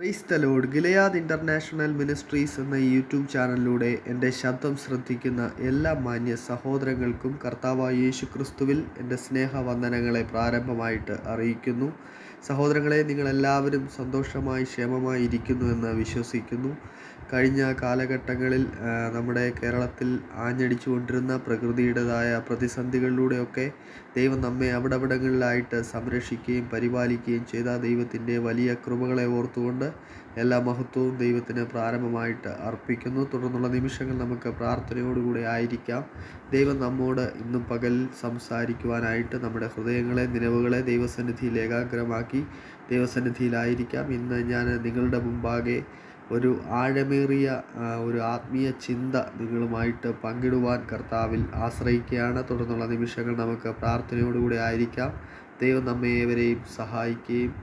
Praise the Lord Gilead international ministries എന്ന YouTube ചാനലിലൂടെ എന്റെ ശബ്ദം ശ്രദ്ധിക്കുന്ന എല്ലാ മാന്യ സഹോദരങ്ങൾക്കും കർത്താവായ യേശു ക്രിസ്തുവിൽ എന്റെ സ്നേഹവന്ദനങ്ങളെ പ്രാരംഭമായിട്ട് അറിയിക്കുന്നു. സഹോദരങ്ങളെ നിങ്ങളെല്ലാവരും സന്തോഷമായി ക്ഷേമമായി ഇരിക്കുന്നു എന്ന് വിശ്വസിക്കുന്നു. കഴിഞ്ഞ കാലഘട്ടങ്ങളിൽ നമ്മുടെ കേരളത്തിൽ ആഞ്ഞടിച്ചുകൊണ്ടിരുന്ന പ്രകൃതിയുടേതായ പ്രതിസന്ധികളിലൂടെയൊക്കെ ദൈവം നമ്മെ അവിടവിടങ്ങളിലായിട്ട് സംരക്ഷിക്കുകയും പരിപാലിക്കുകയും ചെയ്ത ദൈവത്തിന്റെ വലിയ കൃപകളെ ഓർത്തുകൊണ്ട് എല്ലാ മഹത്വവും ദൈവത്തിന് പ്രാരംഭമായിട്ട് അർപ്പിക്കുന്നു. തുടർന്നുള്ള നിമിഷങ്ങൾ നമുക്ക് പ്രാർത്ഥനയോടുകൂടി ആയിരിക്കാം. ദൈവം നമ്മോട് ഇന്നും പകൽ സംസാരിക്കുവാനായിട്ട് നമ്മുടെ ഹൃദയങ്ങളെ നിലവുകളെ ദൈവസന്നിധിയിൽ ഏകാഗ്രമാക്കി ദൈവസന്നിധിയിലായിരിക്കാം. ഇന്ന് ഞാൻ നിങ്ങളുടെ മുമ്പാകെ ഒരു ആഴമേറിയ ഒരു ആത്മീയ ചിന്ത നിങ്ങളുമായിട്ട് പങ്കിടുവാൻ കർത്താവിൽ ആശ്രയിക്കുകയാണ്. തുടർന്നുള്ള നിമിഷങ്ങൾ നമുക്ക് പ്രാർത്ഥനയോടുകൂടി ആയിരിക്കാം. ദൈവം നമ്മെ ഏവരെയും സഹായിക്കുകയും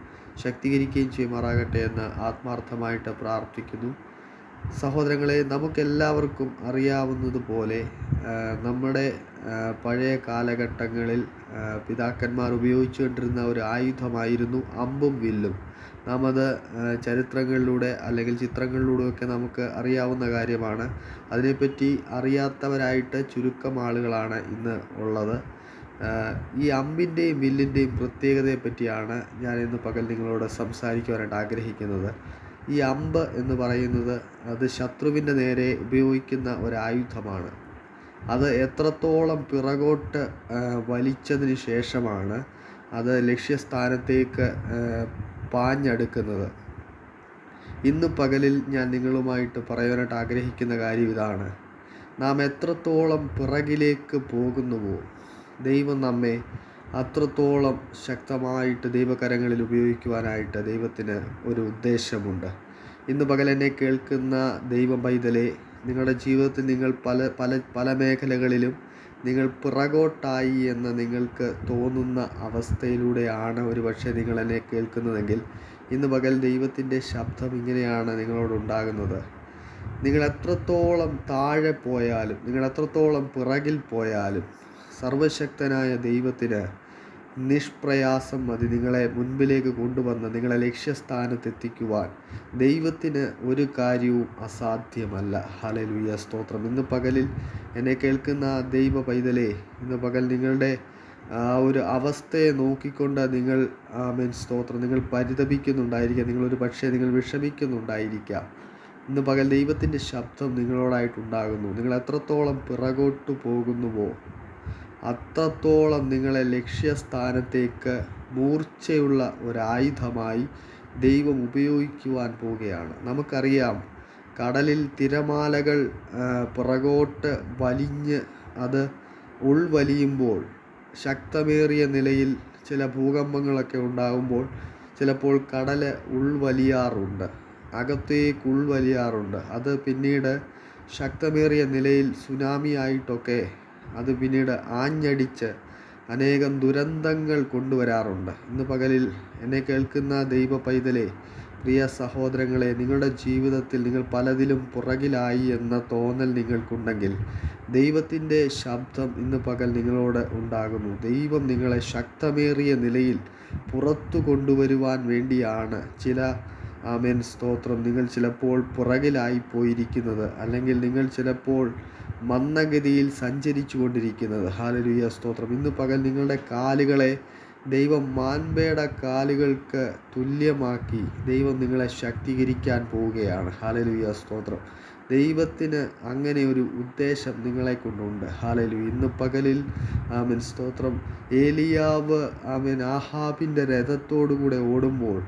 ശക്തീകരിക്കുകയും ചെയ്യുമാറാകട്ടെ എന്ന് ആത്മാർത്ഥമായിട്ട് പ്രാർത്ഥിക്കുന്നു. സഹോദരങ്ങളെ നമുക്കെല്ലാവർക്കും അറിയാവുന്നതുപോലെ നമ്മുടെ പഴയ കാലഘട്ടങ്ങളിൽ പിതാക്കന്മാർ ഉപയോഗിച്ചുകൊണ്ടിരുന്ന ഒരു ആയുധമായിരുന്നു അമ്പും വില്ലും. നാം അത് ചരിത്രങ്ങളിലൂടെ അല്ലെങ്കിൽ ചിത്രങ്ങളിലൂടെയൊക്കെ നമുക്ക് അറിയാവുന്ന കാര്യമാണ്. അതിനെപ്പറ്റി അറിയാത്തവരായിട്ട് ചുരുക്കം ആളുകളാണ് ഇന്ന് ഉള്ളത്. ഈ അമ്പിന്റെയും വില്ലിന്റെയും പ്രത്യേകതയെപ്പറ്റിയാണ് ഞാൻ ഇന്ന് പകൽ നിങ്ങളോട് സംസാരിക്കുവാനായിട്ട് ആഗ്രഹിക്കുന്നത്. ഈ അമ്പ് എന്ന് പറയുന്നത് അത് ശത്രുവിന്റെ നേരെ ഉപയോഗിക്കുന്ന ഒരു ആയുധമാണ് അത് എത്രത്തോളം പിറകോട്ട് വലിച്ചതിന് ശേഷമാണ് അത് ലക്ഷ്യസ്ഥാനത്തേക്ക് പാഞ്ഞടുക്കുന്നത്. ഇന്ന് പകലിൽ ഞാൻ നിങ്ങളുമായിട്ട് പറയാനായിട്ട് ആഗ്രഹിക്കുന്ന കാര്യം ഇതാണ്. നാം എത്രത്തോളം പിറകിലേക്ക് പോകുന്നുവോ ദൈവം നമ്മെ അത്രത്തോളം ശക്തമായിട്ട് ദൈവകരങ്ങളിൽ ഉപയോഗിക്കുവാനായിട്ട് ദൈവത്തിന് ഒരു ഉദ്ദേശമുണ്ട്. ഇന്ന് പകൽ എന്നെ കേൾക്കുന്ന ദൈവ പൈതലെ നിങ്ങളുടെ ജീവിതത്തിൽ നിങ്ങൾ പല പല പല മേഖലകളിലും നിങ്ങൾ പിറകോട്ടായി എന്ന് നിങ്ങൾക്ക് തോന്നുന്ന അവസ്ഥയിലൂടെയാണ് ഒരു പക്ഷേ നിങ്ങൾ എന്നെ കേൾക്കുന്നതെങ്കിൽ ഇന്ന് പകൽ ദൈവത്തിന്റെ ശബ്ദം ഇങ്ങനെയാണ് നിങ്ങളോടുണ്ടാകുന്നത് നിങ്ങൾ എത്രത്തോളം താഴെ പോയാലും നിങ്ങൾ എത്രത്തോളം പിറകിൽ പോയാലും സർവശക്തനായ ദൈവത്തിന് നിഷ്പ്രയാസം മതി. നിങ്ങളെ മുൻപിലേക്ക് കൊണ്ടുവന്ന് നിങ്ങളെ ലക്ഷ്യസ്ഥാനത്തെത്തിക്കുവാൻ ദൈവത്തിന് ഒരു കാര്യവും അസാധ്യമല്ല. ഹലലുയ സ്തോത്രം. ഇന്ന് പകലിൽ എന്നെ കേൾക്കുന്ന ദൈവ പൈതലേ ഇന്ന് പകൽ നിങ്ങളുടെ ആ ഒരു അവസ്ഥയെ നോക്കിക്കൊണ്ട് നിങ്ങൾ ആമേൻ സ്തോത്രം. നിങ്ങൾ പരിതപിക്കുന്നുണ്ടായിരിക്കാം. നിങ്ങളൊരു പക്ഷേ നിങ്ങൾ വിഷമിക്കുന്നുണ്ടായിരിക്കാം. ഇന്ന് പകൽ ദൈവത്തിന്റെ ശബ്ദം നിങ്ങളോടായിട്ടുണ്ടാകുന്നു. നിങ്ങൾ എത്രത്തോളം പിറകോട്ട് പോകുന്നുവോ അത്രത്തോളം നിങ്ങളെ ലക്ഷ്യസ്ഥാനത്തേക്ക് മൂർച്ചയുള്ള ഒരായുധമായി ദൈവം ഉപയോഗിക്കുവാൻ പോവുകയാണ്. നമുക്കറിയാം കടലിൽ തിരമാലകൾ പുറകോട്ട് വലിഞ്ഞ് അത് ഉൾവലിയുമ്പോൾ ശക്തമേറിയ നിലയിൽ ചില ഭൂകമ്പങ്ങളൊക്കെ ഉണ്ടാകുമ്പോൾ ചിലപ്പോൾ കടൽ ഉൾവലിയാറുണ്ട്. അകത്തേക്ക് ഉൾവലിയാറുണ്ട്. അത് പിന്നീട് ശക്തമേറിയ നിലയിൽ സുനാമി ആയിട്ടൊക്കെ അത് പിന്നീട് ആഞ്ഞടിച്ച് അനേകം ദുരന്തങ്ങൾ കൊണ്ടുവരാറുണ്ട്. ഇന്ന് പകലിൽ എന്നെ കേൾക്കുന്ന ദൈവ പൈതലെ പ്രിയ സഹോദരങ്ങളെ നിങ്ങളുടെ ജീവിതത്തിൽ നിങ്ങൾ പലതിലും പുറകിലായി എന്ന തോന്നൽ നിങ്ങൾക്കുണ്ടെങ്കിൽ ദൈവത്തിന്റെ ശബ്ദം ഇന്ന് പകൽ നിങ്ങളോട് ഉണ്ടാകുന്നു. ദൈവം നിങ്ങളെ ശക്തമേറിയ നിലയിൽ പുറത്തു കൊണ്ടുവരുവാൻ വേണ്ടിയാണ് ചില ആമേൻ. സ്തോത്രം. നിങ്ങൾ ചിലപ്പോൾ പുറകിലായി പോയിരിക്കുന്നത് അല്ലെങ്കിൽ നിങ്ങൾ ചിലപ്പോൾ മന്ദഗതിയിൽ സഞ്ചരിച്ചു കൊണ്ടിരിക്കുന്നത് ഹാലരുയ സ്തോത്രം. ഇന്ന് പകൽ നിങ്ങളുടെ കാലുകളെ ദൈവം മാൻപയുടെ കാലുകൾക്ക് തുല്യമാക്കി ദൈവം നിങ്ങളെ ശക്തീകരിക്കാൻ പോവുകയാണ്. ഹാലലുയ സ്തോത്രം. ദൈവത്തിന് അങ്ങനെ ഒരു ഉദ്ദേശം നിങ്ങളെ കൊണ്ടുണ്ട്. ഹാലലു ഇന്ന് പകലിൽ ആമൻ. സ്തോത്രം. ഏലിയാവ് ആമൻ ആഹാബിന്റെ രഥത്തോടു കൂടെ ഓടുമ്പോൾ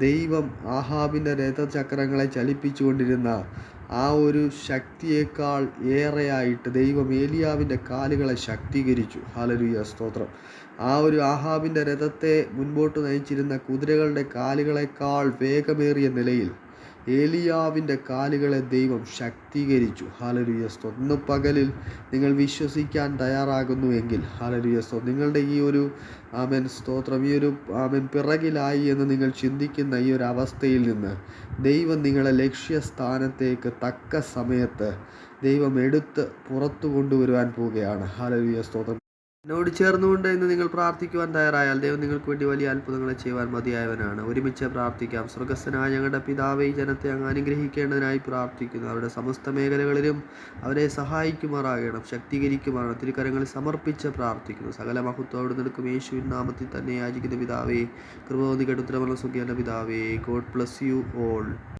ദൈവം ആഹാബിന്റെ രഥചക്രങ്ങളെ ചലിപ്പിച്ചുകൊണ്ടിരുന്ന ആ ഒരു ശക്തിയേക്കാൾ ഏറെയായിട്ട് ദൈവം ഏലിയാവിന്റെ കാലുകളെ ശക്തീകരിച്ചു. ഹാലലുയ സ്തോത്രം. ആ ഒരു ആഹാബിന്റെ രഥത്തെ മുൻപോട്ട് നയിച്ചിരുന്ന കുതിരകളുടെ കാലുകളേക്കാൾ വേഗമേറിയ നിലയിൽ ഏലിയാവിന്റെ കാലുകളെ ദൈവം ശക്തീകരിച്ചു. ഹാലലുയ ഒന്ന് പകലിൽ നിങ്ങൾ വിശ്വസിക്കാൻ തയ്യാറാകുന്നുവെങ്കിൽ സ്തോത്രം നിങ്ങളുടെ ഈ ഒരു ആമൻ സ്തോത്രം ഈ ഒരു ആമൻ പിറകിലായി എന്ന് നിങ്ങൾ ചിന്തിക്കുന്ന ഈ ഒരു അവസ്ഥയിൽ നിന്ന് ദൈവം നിങ്ങളെ ലക്ഷ്യസ്ഥാനത്തേക്ക് തക്ക സമയത്ത് ദൈവം എടുത്ത് പുറത്തു കൊണ്ടുവരുവാൻ പോവുകയാണ്. ഹാലലുയ സ്തോത്രം. എന്നോട് ചേർന്നുകൊണ്ട് ഇന്ന് നിങ്ങൾ പ്രാർത്ഥിക്കുവാൻ തയ്യാറായാൽ ദൈവം നിങ്ങൾക്ക് വേണ്ടി വലിയ അത്ഭുതങ്ങളെ ചെയ്യുവാൻ മതിയായവനാണ്. ഒരുമിച്ച് പ്രാർത്ഥിക്കാം. സ്വർഗസ്ഥനായ ഞങ്ങളുടെ പിതാവേ ഈ ജനത്തെ അങ്ങ് അനുഗ്രഹിക്കേണ്ടതിനായി പ്രാർത്ഥിക്കുന്നു. അവരുടെ സമസ്ത മേഖലകളിലും അവരെ സഹായിക്കുമാറാകണം. ശക്തീകരിക്കുമാറാണ് തിരുക്കരങ്ങളിൽ സമർപ്പിച്ച് പ്രാർത്ഥിക്കുന്നു. സകല മഹത്വം നിൽക്കും യേശുവിൻ നാമത്തിൽ തന്നെ യാചിക്കുന്ന പിതാവേ കൃപ കേട്ടുത്തരമല്ല സുഖിയുടെ പിതാവേ ഗോഡ് പ്ലസ് യു ഓൾ.